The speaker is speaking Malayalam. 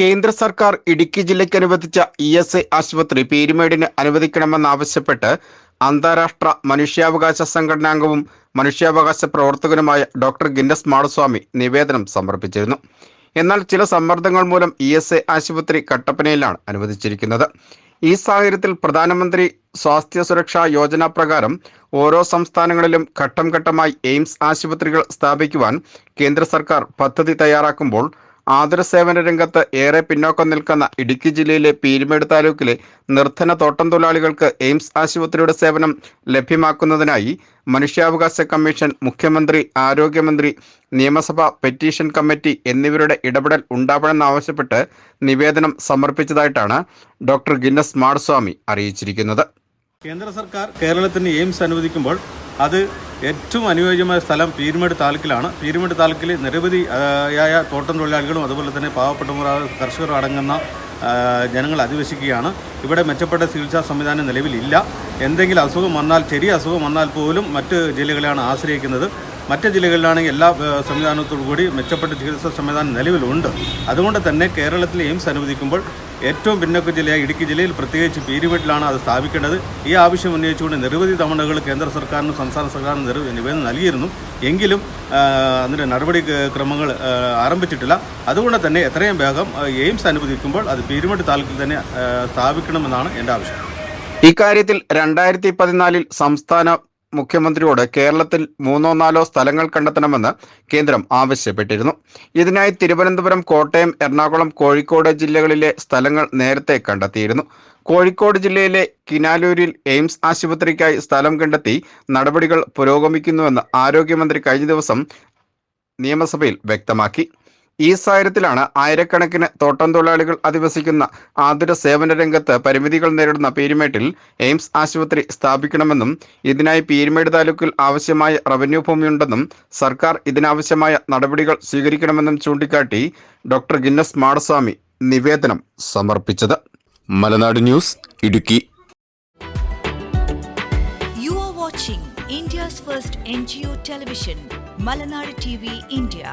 കേന്ദ്ര സർക്കാർ ഇടുക്കി ജില്ലയ്ക്ക് അനുവദിച്ച ഇ എസ് ഐ ആശുപത്രി പീരുമേടിന് അനുവദിക്കണമെന്നാവശ്യപ്പെട്ട് അന്താരാഷ്ട്ര മനുഷ്യാവകാശ സംഘടനാംഗവും മനുഷ്യാവകാശ പ്രവർത്തകനുമായ ഡോക്ടർ ഗിന്നസ് മാടസ്വാമി നിവേദനം സമർപ്പിച്ചിരുന്നു. എന്നാൽ ചില സമ്മർദ്ദങ്ങൾ മൂലം ഇ എസ് ഐ ആശുപത്രി കട്ടപ്പനയിലാണ് അനുവദിച്ചിരിക്കുന്നത്. ഈ സാഹചര്യത്തിൽ പ്രധാനമന്ത്രി സ്വാസ്ഥ്യ സുരക്ഷാ യോജന പ്രകാരം ഓരോ സംസ്ഥാനങ്ങളിലും ഘട്ടം ഘട്ടമായി എയിംസ് ആശുപത്രികൾ സ്ഥാപിക്കുവാൻ കേന്ദ്ര സർക്കാർ പദ്ധതി തയ്യാറാക്കുമ്പോൾ ആതുര സേവന രംഗത്ത് ഏറെ പിന്നോക്കം നിൽക്കുന്ന ഇടുക്കി ജില്ലയിലെ പീരുമേട് താലൂക്കിലെ നിർധന തോട്ടം തൊഴിലാളികൾക്ക് എയിംസ് ആശുപത്രിയുടെ സേവനം ലഭ്യമാക്കുന്നതിനായി മനുഷ്യാവകാശ കമ്മീഷൻ മുഖ്യമന്ത്രി ആരോഗ്യമന്ത്രി നിയമസഭ പെറ്റീഷൻ കമ്മിറ്റി എന്നിവരുടെ ഇടപെടൽ ഉണ്ടാവണമെന്നാവശ്യപ്പെട്ട് നിവേദനം സമർപ്പിച്ചതായിട്ടാണ് ഡോക്ടർ ഗിന്നസ് മാർസ്വാമി അറിയിച്ചിരിക്കുന്നത്. കേന്ദ്ര സർക്കാർ കേരളത്തിന് എയിംസ് അനുവദിക്കുമ്പോൾ അത് ഏറ്റവും അനുയോജ്യമായ സ്ഥലം പീരുമേട് താലൂക്കിലാണ്. പീരുമേട് താലൂക്കിൽ നിരവധി ആയ തോട്ടം തൊഴിലാളികളും അതുപോലെ തന്നെ പാവപ്പെട്ടവർ കർഷകർ അടങ്ങുന്ന ജനങ്ങൾ അധിവസിക്കുകയാണ്. ഇവിടെ മെച്ചപ്പെട്ട ചികിത്സാ സംവിധാനം നിലവിലില്ല. എന്തെങ്കിലും അസുഖം വന്നാൽ ചെറിയ അസുഖം വന്നാൽ പോലും മറ്റ് ജില്ലകളെയാണ് ആശ്രയിക്കുന്നത്. മറ്റ് ജില്ലകളിലാണെങ്കിൽ എല്ലാ സംവിധാനത്തോടു കൂടി മെച്ചപ്പെട്ട ചികിത്സാ സംവിധാനം നിലവിലുണ്ട്. അതുകൊണ്ട് തന്നെ കേരളത്തിൽ എയിംസ് അനുവദിക്കുമ്പോൾ ഏറ്റവും പിന്നോക്ക ജില്ലയായ ഇടുക്കി ജില്ലയിൽ പ്രത്യേകിച്ച് പീരുമേട്ടിലാണ് അത് സ്ഥാപിക്കേണ്ടത്. ഈ ആവശ്യം ഉന്നയിച്ചുകൊണ്ട് നിരവധി തവണകൾ കേന്ദ്ര സർക്കാരിനും സംസ്ഥാന സർക്കാരിനും നിവേദനം നൽകിയിരുന്നു. എങ്കിലും അതിന്റെ നടപടി ക്രമങ്ങൾ ആരംഭിച്ചിട്ടില്ല. അതുകൊണ്ട് തന്നെ എത്രയും വേഗം എയിംസ് അനുവദിക്കുമ്പോൾ അത് പീരുമേട്ട് താലൂക്കിൽ തന്നെ സ്ഥാപിക്കണമെന്നാണ് എന്റെ ആവശ്യം. ഇക്കാര്യത്തിൽ രണ്ടായിരത്തി പതിനാലിൽ സംസ്ഥാന മുഖ്യമന്ത്രിയോട് കേരളത്തിൽ മൂന്നോ നാലോ സ്ഥലങ്ങൾ കണ്ടെത്തണമെന്ന് കേന്ദ്രം ആവശ്യപ്പെട്ടിരുന്നു. ഇതിനായി തിരുവനന്തപുരം കോട്ടയം എറണാകുളം കോഴിക്കോട് ജില്ലകളിലെ സ്ഥലങ്ങൾ നേരത്തെ കണ്ടെത്തിയിരുന്നു. കോഴിക്കോട് ജില്ലയിലെ കിനാലൂരിൽ എയിംസ് ആശുപത്രിക്കായി സ്ഥലം കണ്ടെത്തി നടപടികൾ പുരോഗമിക്കുന്നുവെന്ന് ആരോഗ്യമന്ത്രി കഴിഞ്ഞ ദിവസം നിയമസഭയിൽ വ്യക്തമാക്കി. ഈ സാഹചര്യത്തിലാണ് ആയിരക്കണക്കിന് തോട്ടം തൊഴിലാളികൾ അധിവസിക്കുന്ന ആതുര സേവന രംഗത്ത് പരിമിതികൾ നേരിടുന്ന പീരുമേട്ടിൽ എയിംസ് ആശുപത്രി സ്ഥാപിക്കണമെന്നും ഇതിനായി പീരുമേട് താലൂക്കിൽ ആവശ്യമായ റവന്യൂ ഭൂമിയുണ്ടെന്നും സർക്കാർ ഇതിനാവശ്യമായ നടപടികൾ സ്വീകരിക്കണമെന്നും ചൂണ്ടിക്കാട്ടി ഡോക്ടർ ഗിന്നസ് മാടസ്വാമി നിവേദനം സമർപ്പിച്ചത് Malanad news Idukki You first N G O television Malanad T V India.